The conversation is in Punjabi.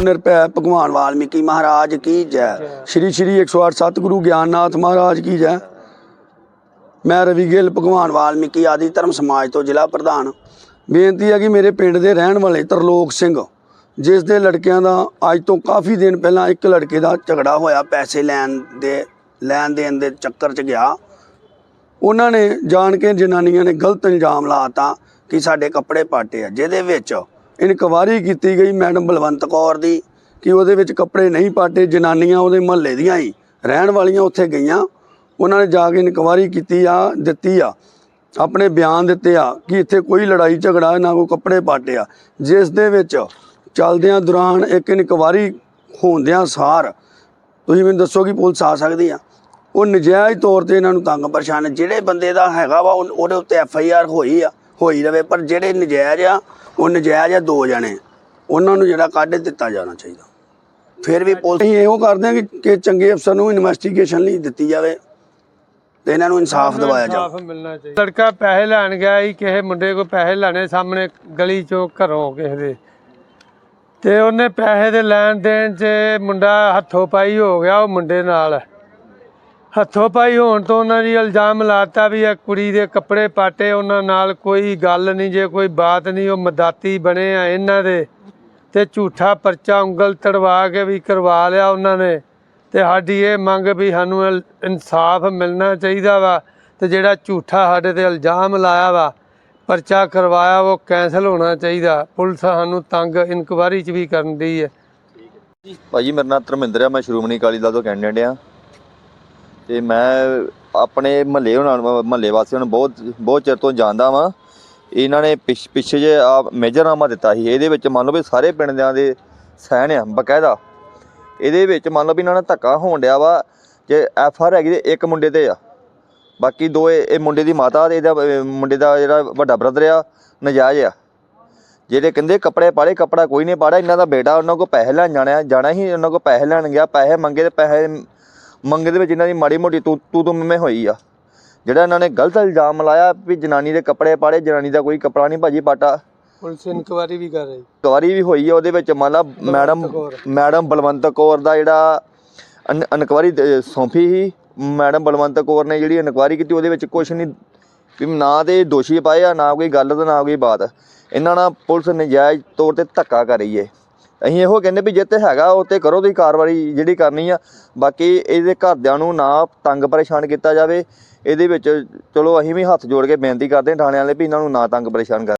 ਨਿਰਭੈ ਭਗਵਾਨ ਵਾਲਮੀਕੀ ਮਹਾਰਾਜ ਕੀ ਜੈ। ਸ਼੍ਰੀ ਸ਼੍ਰੀ 108 ਸਤਿਗੁਰੂ ਗਿਆਨਨਾਥ ਮਹਾਰਾਜ ਕੀ ਜੈ। ਮੈਂ ਰਵੀ ਗਿੱਲ ਭਗਵਾਨ ਵਾਲਮੀਕੀ ਆਦਿ ਧਰਮ ਸਮਾਜ ਤੋਂ ਜ਼ਿਲ੍ਹਾ ਪ੍ਰਧਾਨ। ਬੇਨਤੀ ਹੈ ਕਿ ਮੇਰੇ ਪਿੰਡ ਦੇ ਰਹਿਣ ਵਾਲੇ ਤਰਲੋਕ ਸਿੰਘ ਜਿਸ ਦੇ ਲੜਕਿਆਂ ਦਾ ਅੱਜ ਤੋਂ ਕਾਫੀ ਦਿਨ ਪਹਿਲਾਂ ਇੱਕ ਲੜਕੇ ਦਾ ਝਗੜਾ ਹੋਇਆ ਪੈਸੇ ਲੈਣ ਦੇ ਲੈਣ ਦੇਣ ਦੇ ਚੱਕਰ 'ਚ ਗਿਆ। ਉਹਨਾਂ ਨੇ ਜਾਣ ਕੇ ਜਨਾਨੀਆਂ ਨੇ ਗਲਤ ਇਲਜ਼ਾਮ ਲਾਤਾ ਕਿ ਸਾਡੇ ਕੱਪੜੇ ਪਾਟੇ ਆ ਜਿਹਦੇ ਵਿੱਚ ਇਨਕੁਆਰੀ ਕੀਤੀ ਗਈ ਮੈਡਮ ਬਲਵੰਤ ਕੌਰ ਦੀ ਕਿ ਉਹਦੇ ਵਿੱਚ ਕੱਪੜੇ ਨਹੀਂ ਪਾਟੇ, ਜਨਾਨੀਆਂ ਉਹਦੇ ਮਹੱਲੇ ਦੀਆਂ ਹੀ ਰਹਿਣ ਵਾਲੀਆਂ ਉੱਥੇ ਗਈਆਂ। ਉਹਨਾਂ ਨੇ ਜਾ ਕੇ ਇਨਕੁਆਰੀ ਕੀਤੀ ਆ, ਦਿੱਤੀ ਆ, ਆਪਣੇ ਬਿਆਨ ਦਿੱਤੇ ਆ ਕਿ ਇੱਥੇ ਕੋਈ ਲੜਾਈ ਝਗੜਾ ਨਾ ਕੋਈ ਕੱਪੜੇ ਪਾਟੇ ਆ। ਜਿਸ ਦੇ ਵਿੱਚ ਚੱਲਦਿਆਂ ਦੌਰਾਨ ਇੱਕ ਇਨਕੁਆਰੀ ਹੋਂਦਿਆਂ ਸਾਰ, ਤੁਸੀਂ ਮੈਨੂੰ ਦੱਸੋ ਕਿ ਪੁਲਿਸ ਆ ਸਕਦੀ ਆ? ਉਹ ਨਜਾਇਜ਼ ਤੌਰ ਤੇ ਇਹਨਾਂ ਨੂੰ ਤੰਗ ਪਰੇਸ਼ਾਨ ਜਿਹੜੇ ਬੰਦੇ ਦਾ ਹੈਗਾ ਵਾ ਉਹਦੇ ਉੱਤੇ ਐਫ ਆਈ ਆਰ ਹੋਈ ਆ। ਹੋਈ ਰਵੇ ਪਰ ਜਿਹੜੇ ਨਜਾਇਜ਼ ਆ ਉਹ ਨਜਾਇਜ਼ ਆ ਦੋ ਜਣੇ। ਉਹਨਾਂ ਨੂੰ ਜਿਹੜਾ ਕੱਢ ਦਿੱਤਾ ਜਾਣਾ ਚਾਹੀਦਾ। ਫਿਰ ਵੀ ਪੁਲਿਸ ਅਸੀਂ ਇਹੋ ਕਰਦੇ ਹਾਂ ਕਿ ਕਿ ਚੰਗੇ ਅਫਸਰ ਨੂੰ ਇਨਵੈਸਟੀਗੇਸ਼ਨ ਲਈ ਦਿੱਤੀ ਜਾਵੇ ਤੇ ਇਹਨਾਂ ਨੂੰ ਇਨਸਾਫ ਦਿਵਾਇਆ ਜਾਵੇ। ਇਨਸਾਫ਼ ਮਿਲਣਾ ਚਾਹੀਦਾ। ਲੜਕਾ ਪੈਸੇ ਲੈਣ ਗਿਆ ਸੀ ਕਿਸੇ ਮੁੰਡੇ ਕੋ ਪੈਸੇ ਲੈਣੇ ਸਾਹਮਣੇ ਗਲੀ ਚੋਂ ਘਰੋਂ ਕਿਸੇ ਦੇ। ਤੇ ਉਹਨੇ ਪੈਸੇ ਦੇ ਲੈਣ ਦੇਣ 'ਚ ਮੁੰਡਾ ਹੱਥੋਂ ਪਾਈ ਹੋ ਗਿਆ ਉਹ ਮੁੰਡੇ ਨਾਲ। ਹੱਥੋਂ ਪਾਈ ਹੋਣ ਤੋਂ ਉਹਨਾਂ ਦੀ ਇਲਜ਼ਾਮ ਲਾਤਾ ਵੀ ਇਹ ਕੁੜੀ ਦੇ ਕੱਪੜੇ ਪਾਟੇ, ਉਹਨਾਂ ਨਾਲ ਕੋਈ ਗੱਲ ਨਹੀਂ, ਜੇ ਕੋਈ ਬਾਤ ਨਹੀਂ, ਉਹ ਮਦਾਤੀ ਬਣੇ ਆ ਇਹਨਾਂ ਦੇ। ਤੇ ਝੂਠਾ ਪਰਚਾ ਉਂਗਲ ਤੜਵਾ ਕੇ ਵੀ ਕਰਵਾ ਲਿਆ ਉਹਨਾਂ ਨੇ। ਤੇ ਸਾਡੀ ਇਹ ਮੰਗ ਵੀ ਸਾਨੂੰ ਇਨਸਾਫ ਮਿਲਣਾ ਚਾਹੀਦਾ ਵਾ। ਤੇ ਜਿਹੜਾ ਝੂਠਾ ਸਾਡੇ ਤੇ ਇਲਜ਼ਾਮ ਲਾਇਆ ਵਾ, ਪਰਚਾ ਕਰਵਾਇਆ, ਉਹ ਕੈਂਸਲ ਹੋਣਾ ਚਾਹੀਦਾ। ਪੁਲਿਸ ਸਾਨੂੰ ਤੰਗ ਇਨਕੁਆਰੀ ਚ ਵੀ ਕਰਨ ਦੀ ਹੈ। ਭਾਜੀ, ਮੇਰਾ ਨਾਮ ਧਰਮਿੰਦਰ ਆ, ਮੈਂ ਸ਼੍ਰੋਮਣੀ ਅਕਾਲੀ ਦਲ ਤੋਂ ਕੈਂਡੀਡੇਟ ਆ ਤੇ ਮੈਂ ਆਪਣੇ ਮਹੱਲੇ ਉਹਨਾਂ ਨੂੰ, ਮਹੱਲੇ ਵਾਸੀਆਂ ਨੂੰ ਬਹੁਤ ਬਹੁਤ ਚਿਰ ਤੋਂ ਜਾਣਦਾ ਵਾਂ। ਇਹਨਾਂ ਨੇ ਪਿਛ- ਪਿੱਛੇ ਜੇ ਆ ਮੇਜਰਨਾਮਾ ਦਿੱਤਾ ਸੀ। ਇਹਦੇ ਵਿੱਚ ਮੰਨ ਲਓ ਵੀ ਸਾਰੇ ਪਿੰਡਾਂ ਦੇ ਸਹਿਣ ਆ, ਬਕਾਇਦਾ। ਇਹਦੇ ਵਿੱਚ ਮੰਨ ਲਓ ਵੀ ਇਹਨਾਂ ਨਾਲ ਧੱਕਾ ਹੋਣ ਡਿਆ ਵਾ ਜੇ ਐਫ ਆਰ ਹੈਗੀ ਤੇ ਇੱਕ ਮੁੰਡੇ ਤੇ ਆ। ਬਾਕੀ ਦੋ ਇਹ ਮੁੰਡੇ ਦੀ ਮਾਤਾ ਤੇ ਇਹਦਾ ਮੁੰਡੇ ਦਾ ਜਿਹੜਾ ਵੱਡਾ ਬ੍ਰਦਰ ਆ, ਨਜਾਇਜ਼ ਆ। ਜਿਹੜੇ ਕਹਿੰਦੇ ਕੱਪੜੇ ਪਾੜੇ ਕੱਪੜਾ ਕੋਈ ਨਹੀਂ ਪਾੜਾ ਇਹਨਾਂ ਦਾ ਬੇਟਾ ਉਹਨਾਂ ਕੋ ਪੈਸੇ ਲੈਣ ਜਾਣਾ ਜਾਣਾ ਹੀ ਉਹਨਾਂ ਕੋ ਪੈਸੇ ਲੈਣ ਗਿਆ, ਪੈਸੇ ਮੰਗੇ ਤੇ ਪੈਸੇ ਮੰਗੇ ਦੇ ਵਿੱਚ ਇਹਨਾਂ ਦੀ ਮਾੜੀ ਮੋਟੀ ਤੂੰ ਤੂੰ ਤੂੰ ਮੈਂ ਹੋਈ ਆ। ਜਿਹੜਾ ਇਹਨਾਂ ਨੇ ਗਲਤ ਇਲਜ਼ਾਮ ਲਾਇਆ ਵੀ ਜਨਾਨੀ ਦੇ ਕੱਪੜੇ ਪਾੜੇ ਜਨਾਨੀ ਦਾ ਕੋਈ ਕੱਪੜਾ ਨਹੀਂ ਭਾਜੀ ਪਾਟਾ। ਪੁਲਿਸ ਇਨਕੁਆਰੀ ਵੀ ਕਰ ਰਹੀ। ਗਵਾਰੀ ਵੀ ਹੋਈ ਆ ਉਹਦੇ ਵਿੱਚ ਮੰਨ ਲਾ ਮੈਡਮ। ਮੈਡਮ ਬਲਵੰਤ ਕੌਰ ਦਾ ਜਿਹੜਾ ਇਨਕੁਆਰੀ ਸੌਂਪੀ ਸੀ। ਮੈਡਮ ਬਲਵੰਤ ਕੌਰ ਨੇ ਜਿਹੜੀ ਇਨਕੁਆਰੀ ਕੀਤੀ ਉਹਦੇ ਵਿੱਚ ਕੁਝ ਨਹੀਂ ਵੀ ਨਾ ਤੇ ਦੋਸ਼ੀ ਪਾਏ ਆ ਨਾ ਕੋਈ ਗੱਲ ਤੇ ਨਾ ਕੋਈ ਬਾਤ। ਇਹਨਾਂ ਨਾਲ ਪੁਲਿਸ ਨਜਾਇਜ਼ ਤੌਰ ਤੇ ਧੱਕਾ ਕਰ ਰਹੀ ਹੈ ਅਸੀਂ ਇਹੋ ਕਹਿੰਦੇ ਵੀ ਜੇ ਤੇ ਹੈਗਾ, ਉਹ ਤੇ ਕਰੋ ਤੁਸੀਂ ਕਾਰਵਾਈ ਜਿਹੜੀ ਕਰਨੀ ਆ। ਬਾਕੀ ਇਹਦੇ ਘਰਦਿਆਂ ਨੂੰ ਨਾ ਤੰਗ ਪਰੇਸ਼ਾਨ ਕੀਤਾ ਜਾਵੇ। ਇਹਦੇ ਵਿੱਚ ਚਲੋ ਅਸੀਂ ਵੀ ਹੱਥ ਜੋੜ ਕੇ ਬੇਨਤੀ ਕਰਦੇ ਹਾਂ ਥਾਣੇ ਵਾਲੇ ਵੀ ਇਹਨਾਂ ਨੂੰ ਨਾ ਤੰਗ ਪਰੇਸ਼ਾਨ ਕਰ